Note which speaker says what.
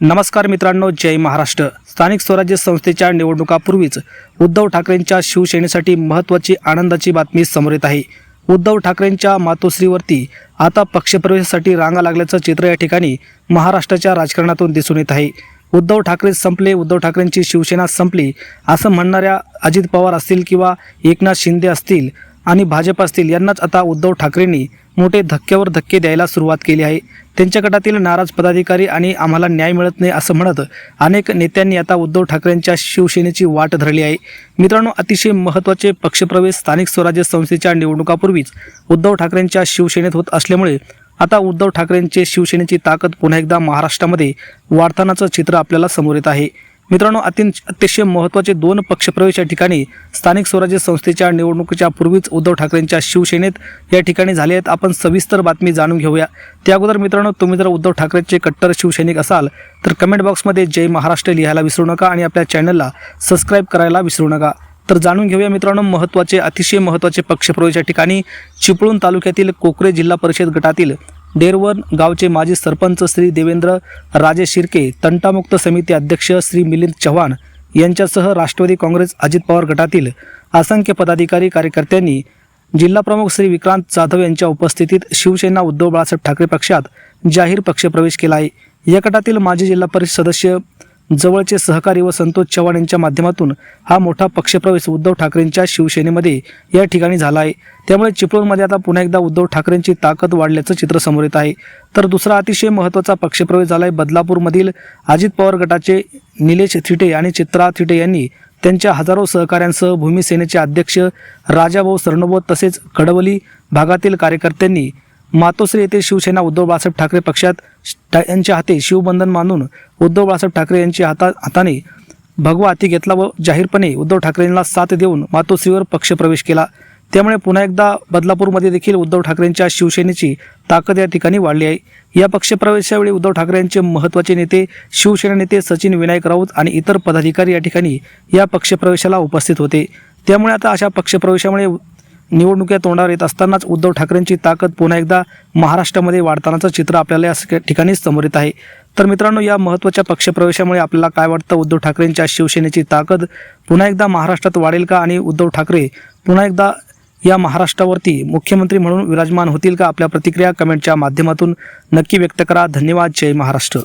Speaker 1: नमस्कार मित्रांनो जय महाराष्ट्र. स्थानिक स्वराज्य संस्थेच्या निवडणुकापूर्वीच उद्धव ठाकरेंच्या शिवसेनेसाठी महत्त्वाची आनंदाची बातमी समोर येत आहे. उद्धव ठाकरेंच्या मातोश्रीवरती आता पक्षप्रवेशासाठी रांगा लागल्याचं चित्र या ठिकाणी महाराष्ट्राच्या राजकारणातून दिसून येत आहे. उद्धव ठाकरे संपले उद्धव ठाकरेंची शिवसेना संपली असं म्हणणाऱ्या अजित पवार असतील किंवा एकनाथ शिंदे असतील आणि भाजप असतील यांनाच आता उद्धव ठाकरेंनी मोठे धक्क्यावर धक्के द्यायला सुरुवात केली आहे. त्यांच्या गटातील नाराज पदाधिकारी आणि आम्हाला न्याय मिळत नाही असं म्हणत अनेक नेत्यांनी आता उद्धव ठाकरेंच्या शिवसेनेची वाट धरली आहे. मित्रांनो अतिशय महत्त्वाचे पक्षप्रवेश स्थानिक स्वराज्य संस्थेच्या निवडणुकापूर्वीच उद्धव ठाकरेंच्या शिवसेनेत होत असल्यामुळे आता उद्धव ठाकरेंचे शिवसेनेची ताकद पुन्हा एकदा महाराष्ट्रामध्ये वाढतानाचं चित्र आपल्याला समोर येत आहे. मित्रांनो अति अतिशय महत्त्वाचे दोन पक्षप्रवेश या ठिकाणी स्थानिक स्वराज्य संस्थेच्या निवडणुकीच्या पूर्वीच उद्धव ठाकरेंच्या शिवसेनेत या ठिकाणी झाले आहेत. आपण सविस्तर बातमी जाणून घेऊया. त्या अगोदर मित्रांनो तुम्ही जर उद्धव ठाकरेंचे कट्टर शिवसैनिक असाल तर कमेंट बॉक्समध्ये जय महाराष्ट्र लिहायला विसरू नका आणि आपल्या चॅनलला सबस्क्राईब करायला विसरू नका. तर जाणून घेऊया मित्रांनो महत्त्वाचे अतिशय महत्त्वाचे पक्षप्रवेश या ठिकाणी चिपळूण तालुक्यातील कोकरे जिल्हा परिषद गटातील डेरवन गावचे माजी सरपंच श्री देवेंद्र राजे शिर्के तंटामुक्त समिती अध्यक्ष श्री मिलिंद चव्हाण यांच्यासह राष्ट्रवादी काँग्रेस अजित पवार गटातील असंख्य पदाधिकारी कार्यकर्त्यांनी जिल्हाप्रमुख श्री विक्रांत जाधव यांच्या उपस्थितीत शिवसेना उद्धव बाळासाहेब ठाकरे पक्षात जाहीर पक्षप्रवेश केला आहे. या गटातील माजी जिल्हा परिषद सदस्य जवळचे सहकारी व संतोष चव्हाण यांच्या माध्यमातून हा मोठा पक्षप्रवेश उद्धव ठाकरेंच्या शिवसेनेमध्ये या ठिकाणी झाला आहे. त्यामुळे चिपळूणमध्ये आता पुन्हा एकदा उद्धव ठाकरेंची ताकद वाढल्याचं चित्र समोर येत आहे. तर दुसरा अतिशय महत्त्वाचा पक्षप्रवेश झाला आहे बदलापूरमधील अजित पवार गटाचे निलेश थिटे आणि चित्रा थिटे यांनी त्यांच्या हजारो सहकाऱ्यांसह भूमिसेनेचे अध्यक्ष राजाभाऊ सरनोबत तसेच कडवली भागातील कार्यकर्त्यांनी मातोश्री येथे शिवसेना उद्धव बाळासाहेब ठाकरे पक्षात श- यांच्या हाते शिवबंधन मानून उद्धव बाळासाहेब ठाकरे यांच्या हाता हाताने भगवा हाती घेतला व जाहीरपणे उद्धव ठाकरेंना साथ देऊन मातोश्रीवर पक्षप्रवेश केला. त्यामुळे पुन्हा एकदा बदलापूरमध्ये देखील उद्धव ठाकरेंच्या शिवसेनेची ताकद या ठिकाणी वाढली आहे. या पक्षप्रवेशावेळी उद्धव ठाकरे यांचे महत्त्वाचे नेते शिवसेना नेते सचिन विनायक राऊत आणि इतर पदाधिकारी या ठिकाणी या पक्षप्रवेशाला उपस्थित होते. त्यामुळे आता अशा पक्षप्रवेशामुळे निवडणुकीत तोंडावर येत असतानाच उद्धव ठाकरेंची ताकद पुन्हा एकदा महाराष्ट्रामध्ये वाढतानाचं चित्र आपल्याला या ठिकाणी समोर येत आहे. तर मित्रांनो या महत्त्वाच्या पक्षप्रवेशामुळे आपल्याला काय वाटतं? उद्धव ठाकरेंच्या शिवसेनेची ताकद पुन्हा एकदा महाराष्ट्रात वाढेल का? आणि उद्धव ठाकरे पुन्हा एकदा या महाराष्ट्रावरती मुख्यमंत्री म्हणून विराजमान होतील का? आपल्या प्रतिक्रिया कमेंटच्या माध्यमातून नक्की व्यक्त करा. धन्यवाद. जय महाराष्ट्र.